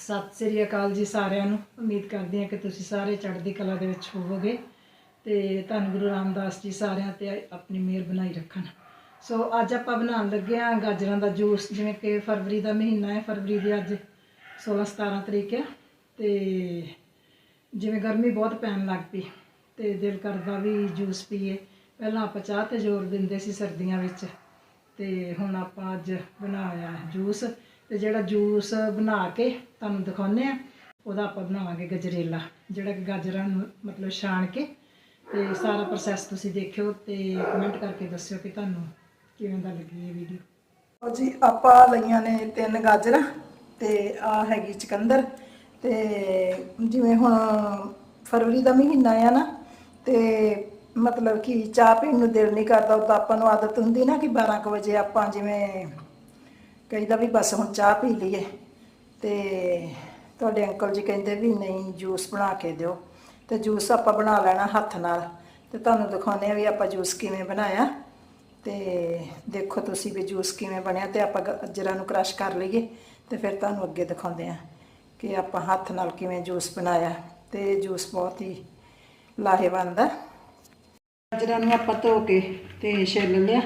ਸਤਿ ਸ੍ਰੀ ਅਕਾਲ ਜੀ ਸਾਰਿਆਂ ਨੂੰ। ਉਮੀਦ ਕਰਦੇ ਹਾਂ ਕਿ ਤੁਸੀਂ ਸਾਰੇ ਚੜ੍ਹਦੀ ਕਲਾ ਦੇ ਵਿੱਚ ਹੋਵੋਗੇ ਤੇ ਧੰਨ ਗੁਰੂ ਰਾਮਦਾਸ ਜੀ ਸਾਰਿਆਂ ਤੇ ਆਪਣੀ ਮਿਹਰ ਬਣਾਈ ਰੱਖਣ। ਸੋ ਅੱਜ ਆਪਾਂ ਬਣਾਉਣ ਲੱਗੇ ਹਾਂ ਗਾਜਰਾਂ ਦਾ ਜੂਸ, ਜਿਵੇਂ ਕਿ ਫਰਵਰੀ ਦਾ ਮਹੀਨਾ ਹੈ, ਫਰਵਰੀ ਦੀ ਅੱਜ 16 17 ਤਰੀਕ ਹੈ ਤੇ ਜਿਵੇਂ ਗਰਮੀ ਬਹੁਤ ਪੈਣ ਲੱਗ ਪਈ ਤੇ ਦਿਲ ਕਰਦਾ ਵੀ ਜੂਸ ਪੀਏ। ਪਹਿਲਾਂ ਆਪਾਂ ਚਾਹ ਤੇ ਜ਼ੋਰ ਦਿੰਦੇ ਸੀ ਸਰਦੀਆਂ ਵਿੱਚ ਤੇ ਹੁਣ ਆਪਾਂ ਅੱਜ ਬਣਾਇਆ ਜੂਸ। ਤੇ ਜਿਹੜਾ ਜੂਸ ਬਣਾ ਕੇ ਤੁਹਾਨੂੰ ਦਿਖਾਉਂਦੇ ਆ, ਉਹਦਾ ਆਪਾਂ ਬਣਾਵਾਂਗੇ ਗਜਰੇਲਾ, ਜਿਹੜਾ ਕਿ ਗਾਜਰਾਂ ਨੂੰ ਮਤਲਬ ਛਾਣ ਕੇ ਤੇ ਸਾਰਾ ਪ੍ਰੋਸੈਸ ਤੁਸੀਂ ਦੇਖਿਓ ਤੇ ਕਮੈਂਟ ਕਰਕੇ ਦੱਸਿਓ ਕਿ ਤੁਹਾਨੂੰ ਕਿਵੇਂ ਦਾ ਲੱਗੀ ਇਹ ਵੀਡੀਓ ਲਓ ਜੀ, ਆਪਾਂ ਲਈਆਂ ਨੇ ਤਿੰਨ ਗਾਜਰਾਂ ਤੇ ਆ ਹੈਗੀ ਚਕੰਦਰ ਤੇ ਜਿਵੇਂ ਹੁਣ ਫਰਵਰੀ ਦਾ ਮਹੀਨਾ ਆ ਨਾ ਤੇ ਮਤਲਬ ਕਿ ਚਾਹ ਪੀਣ ਨੂੰ ਦਿਲ ਨਹੀਂ ਕਰਦਾ, ਉਦੋਂ ਆਪਾਂ ਨੂੰ ਆਦਤ ਹੁੰਦੀ ਨਾ ਕਿ 12 ਕੁ ਵਜੇ ਆਪਾਂ ਜਿਵੇਂ ਕਹਿੰਦਾ ਵੀ ਬਸ ਹੁਣ ਚਾਹ ਪੀ ਲਈਏ। ਤੇ ਤੁਹਾਡੇ ਅੰਕਲ ਜੀ ਕਹਿੰਦੇ ਵੀ ਨਹੀਂ, ਜੂਸ ਬਣਾ ਕੇ ਦਿਓ। ਤੇ ਜੂਸ ਆਪਾਂ ਬਣਾ ਲੈਣਾ ਹੱਥ ਨਾਲ। ਤੇ ਤੁਹਾਨੂੰ ਦਿਖਾਉਂਦੇ ਆ ਵੀ ਆਪਾਂ ਜੂਸ ਕਿਵੇਂ ਬਣਾਇਆ। ਤੇ ਦੇਖੋ ਤੁਸੀਂ ਵੀ ਜੂਸ ਕਿਵੇਂ ਬਣਿਆ ਤੇ ਆਪਾਂ ਗਾਜਰਾਂ ਨੂੰ ਕ੍ਰਸ਼ ਕਰ ਲਈਏ। ਤੇ ਫਿਰ ਤੁਹਾਨੂੰ ਅੱਗੇ ਦਿਖਾਉਂਦੇ ਆ ਕਿ ਆਪਾਂ ਹੱਥ ਨਾਲ ਕਿਵੇਂ ਜੂਸ ਬਣਾਇਆ। ਤੇ ਜੂਸ ਬਹੁਤ ਹੀ ਲਾਹੇਵੰਦ ਹੈ ਗਾਜਰਾਂ ਨੂੰ ਆਪਾਂ ਧੋ ਕੇ ਤੇ ਛਿੱਲ ਲਿਆ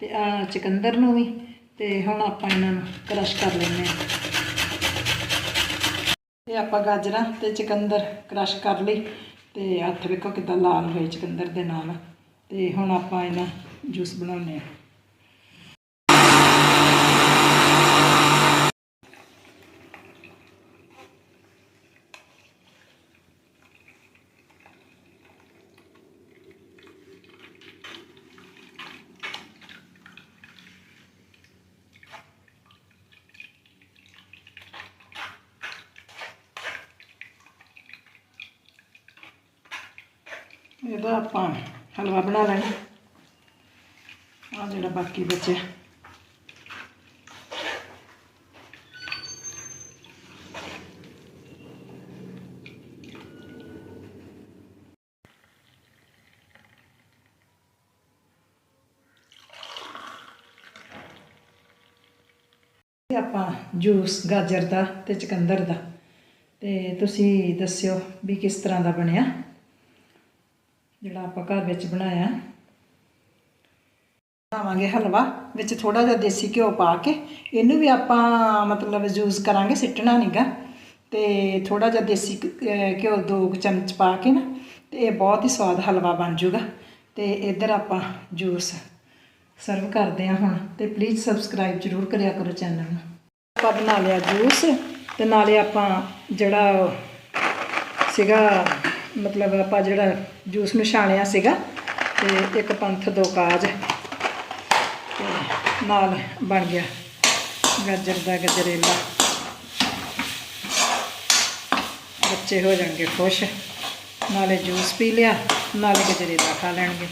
ਤੇ ਆ ਚਕੰਦਰ ਨੂੰ ਵੀ। ਤੇ ਹੁਣ ਆਪਾਂ ਇਹਨਾਂ ਨੂੰ ਕ੍ਰਸ਼ ਕਰ ਲੈਂਦੇ ਆ ਇਹ ਆਪਾਂ ਗਾਜਰਾਂ ਤੇ ਚਕੰਦਰ ਕ੍ਰਸ਼ ਕਰ ਲਈ ਤੇ ਹੱਥ ਵੇਖੋ ਕਿਦਾਂ ਲਾਲ ਹੋਏ ਚਕੰਦਰ ਦੇ ਨਾਲ। ਤੇ ਹੁਣ ਆਪਾਂ ਇਹਨਾਂ ਜੂਸ ਬਣਾਉਨੇ ਆ ਇਹਦਾ ਆਪਾਂ ਹਲਵਾ ਬਣਾ ਲੈਣਾ। ਆ ਜਿਹੜਾ ਬਾਕੀ ਬਚਿਆ। ਆਪਾਂ ਜੂਸ, ਗਾਜਰ ਦਾ ਤੇ ਚਕੰਦਰ ਦਾ। ਤੇ ਤੁਸੀਂ ਦੱਸਿਓ ਵੀ ਕਿਸ ਤਰ੍ਹਾਂ ਦਾ ਬਣਿਆ। ਜਿਹੜਾ ਆਪਾਂ ਘਰ ਵਿੱਚ ਬਣਾਇਆ। ਬਣਾਵਾਂਗੇ ਹਲਵਾ, ਵਿੱਚ ਥੋੜਾ ਜਿਹਾ ਦੇਸੀ ਘਿਓ ਪਾ ਕੇ, ਇਹਨੂੰ ਵੀ ਆਪਾਂ ਮਤਲਬ ਯੂਜ਼ ਕਰਾਂਗੇ, ਸਿੱਟਣਾ ਨਹੀਂਗਾ ਤੇ ਥੋੜਾ ਜਿਹਾ ਦੇਸੀ ਘਿਓ ਦੋ ਕੁ ਚਮਚ ਪਾ ਕੇ ਨਾ, ਤੇ ਇਹ ਬਹੁਤ ਹੀ ਸਵਾਦ ਹਲਵਾ ਬਣ ਜਾਊਗਾ ਤੇ ਇੱਧਰ ਆਪਾਂ ਜੂਸ ਸਰਵ ਕਰਦੇ ਹਾਂ ਹੁਣ, ਤੇ ਪਲੀਜ਼ ਸਬਸਕ੍ਰਾਈਬ ਜ਼ਰੂਰ ਕਰਿਆ ਕਰੋ ਚੈਨਲ ਨੂੰ। ਆਪਾਂ ਬਣਾ ਲਿਆ ਜੂਸ ਤੇ ਨਾਲੇ ਆਪਾਂ ਜਿਹੜਾ ਸੀਗਾ ਮਤਲਬ ਆਪਾਂ ਜਿਹੜਾ ਜੂਸ ਨੂੰ ਛਾਣਿਆ ਸੀਗਾ ਤੇ ਇੱਕ ਪੰਥ ਦੋ ਕਾਜ ਤੇ ਨਾਲ ਬਣ ਗਿਆ ਗਾਜਰ ਦਾ ਗਜਰੇਲਾ। ਬੱਚੇ ਹੋ ਜਾਣਗੇ ਖੁਸ਼, ਨਾਲੇ ਜੂਸ ਪੀ ਲਿਆ, ਨਾਲੇ ਗਜਰੇਲਾ ਖਾ ਲੈਣਗੇ।